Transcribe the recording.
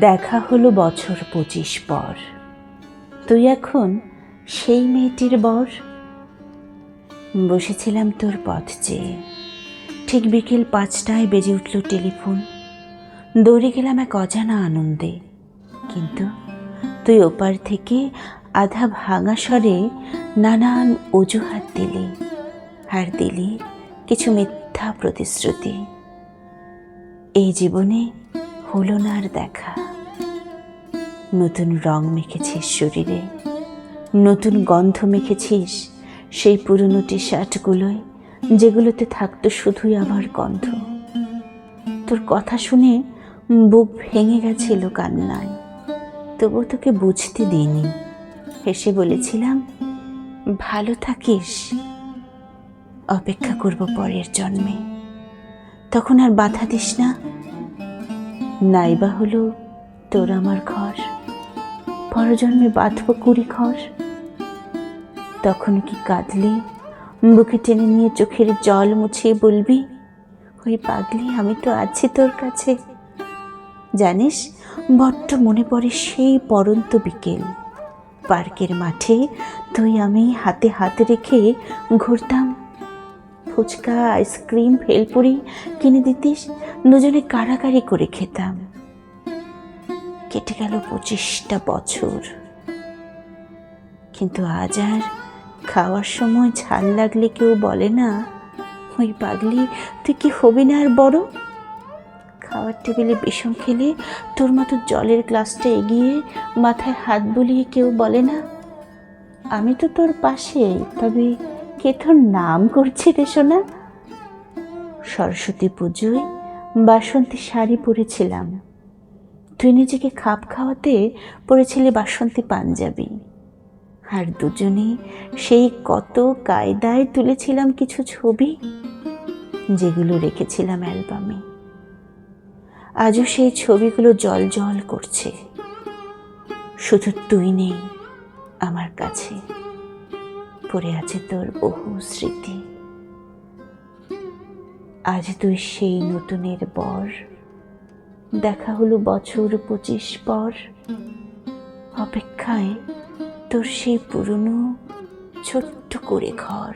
দেখা হলো বছর পঁচিশ পর। তুই এখন সেই মেয়েটির বর? বসেছিলাম তোর পথ চেয়ে। ঠিক বিকেল পাঁচটায় বেজে উঠল টেলিফোন। দৌড়ে গেলাম এক অজানা আনন্দে। কিন্তু তুই ওপার থেকে আধা ভাঙা স্বরে নানান অজুহাত দিলি। আর দিলি কিছু মিথ্যা প্রতিশ্রুতি। এই জীবনে হলো না আর দেখা। নতুন রং মেখেছিস শরীরে, নতুন গন্ধ মেখেছিস সেই পুরনো টি শার্টগুলোয় যেগুলোতে থাকতো শুধুই আমার গন্ধ। তোর কথা শুনে বুক ভেঙে গেছিল কান্নায়। তবু তোকে বুঝতে দিইনি। হেসে বলেছিলাম, ভালো থাকিস। অপেক্ষা করব পরের জন্মে। তখন আর বাধা দিস না। নাইবা হলো তোর আমার ঘর। পরজন্মে বাঁধব কুড়ি ঘর। তখন কি কাঁদলে? বুকে টেনে নিয়ে চোখের জল মুছিয়ে বলবি, ওই পাগলি, আমি তো আছি তোর কাছে। জানিস, বড্ড মনে পড়ে সেই পরন্ত বিকেল। পার্কের মাঠে তুই আমি হাতে হাত রেখে ঘুরতাম। ফুচকা, আইসক্রিম, ভেলপুরি কিনে দিতিস, দুজনে কাড়াকাড়ি করে খেতাম। কেটে গেল পঁচিশটা বছর। কিন্তু আজ আর খাওয়ার সময় ঝাল লাগলে কেউ বলে না, ওই পাগলি, তুই কি হবি না আর বড়? খাওয়ার টেবিলে বিষম খেলে তোর মতো জলের গ্লাসটা এগিয়ে মাথায় হাত বুলিয়ে কেউ বলে না, আমি তো তোর পাশে, তবে কে তোর নাম করছে রে শোনা সরস্বতী পুজোয় বাসন্তী শাড়ি পরেছিলাম। তুই নিজেকে খাপ খাওয়াতে পরেছিলি বাসন্তী পাঞ্জাবি। আর দুজনে সেই কত কায়দায় তুলেছিলাম কিছু ছবি, যেগুলো রেখেছিলাম অ্যালবামে। আজও সেই ছবিগুলো জল জল করছে। শুধু তুই নেই আমার কাছে, পড়ে আছে তোর বহু স্মৃতি। আজ তুই সেই নতুনের বর। দেখা হলো বছর পঁচিশ পর। অপেক্ষায় তোর সেই পুরনো ছোট্ট করে ঘর।